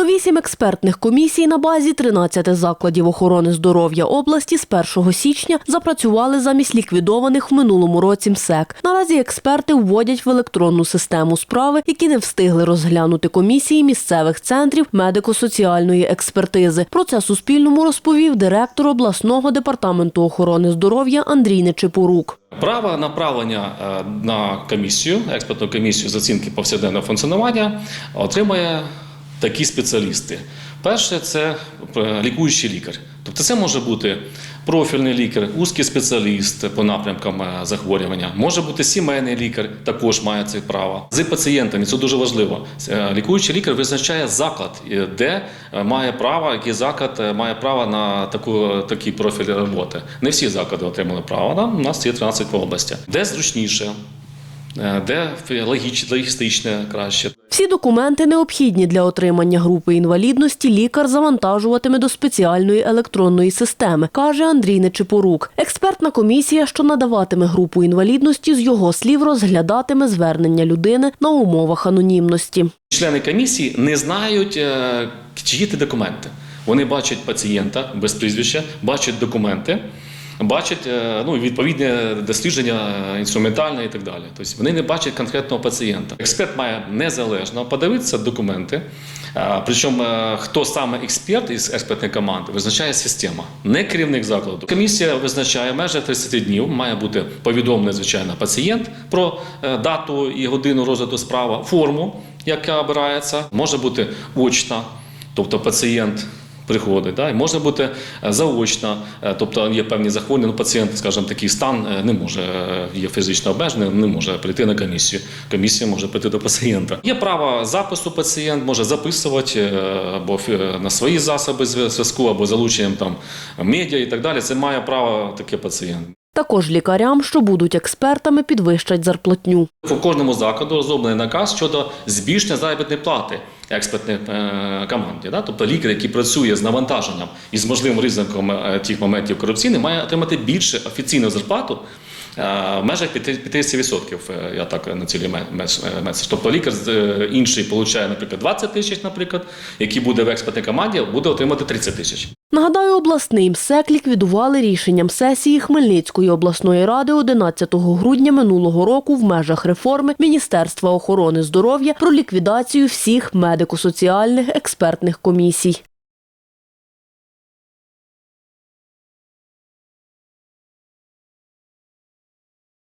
108 експертних комісій на базі 13 закладів охорони здоров'я області з 1 січня запрацювали замість ліквідованих в минулому році МСЕК. Наразі експерти вводять в електронну систему справи, які не встигли розглянути комісії місцевих центрів медико-соціальної експертизи. Про це Суспільному розповів директор обласного департаменту охорони здоров'я Андрій Нечипорук. Право направлення е, на комісію, експертну комісію з оцінки повсякденного функціонування отримує такі спеціалісти. Перше це е, лікуючий лікар. Тобто це може бути профільний лікар, узкий спеціаліст по напрямкам е, захворювання, може бути сімейний лікар, також має це право. З пацієнтами це дуже важливо. Е, Лікуючий лікар визначає заклад, де має право, який заклад має право на таку, такий профіль роботи. Не всі заклади отримали право. да? У нас є 13 області. Де зручніше, де логістичне краще. Всі документи необхідні для отримання групи інвалідності лікар завантажуватиме до спеціальної електронної системи, каже Андрій Нечипорук. Експертна комісія, що надаватиме групу інвалідності, з його слів розглядатиме звернення людини на умовах анонімності. Члени комісії не знають, е, чиї ти документи. Вони бачать пацієнта без прізвища, бачать документи, бачать е, ну, відповідне дослідження інструментальне і так далі. Тобто вони не бачать конкретного пацієнта. Експерт має незалежно подивитися документи. Е, Причому е, хто саме експерт із експертної команди, визначає система, не керівник закладу. Комісія визначає в межах 30 днів, має бути повідомлений, звичайно, пацієнт про дату і годину розгляду справи, форму, яка обирається, може бути очна, тобто пацієнт. Приходить, да? і може бути заочно, заочна, е, тобто є певні захворювання, ну, пацієнт, скажімо, такий стан е, не може, е, є фізично обмежений, не може прийти на комісію. Комісія може прийти до пацієнта. Є право запису пацієнт, може записувати е, або на свої засоби зв'я- зв'язку, або залученням там медіа і так далі. Це має право таке пацієнт. Також лікарям, що будуть експертами, підвищать зарплатню. У кожному закладу розроблений наказ щодо збільшення заробітної плати експертної е, команді. Тобто лікар, який працює з навантаженням і з можливим ризиком е, тих моментів корупційних, має отримати більше офіційну зарплату. е, В межах 50% е, я так націлюю меседж. Тобто лікар інший отримує, наприклад, 20 тисяч, який буде в експертній команді, буде отримати 30 тисяч. Нагадаю, обласний МСЕК ліквідували рішенням сесії Хмельницької обласної ради 11 грудня минулого року в межах реформи Міністерства охорони здоров'я про ліквідацію всіх медико-соціальних експертних комісій.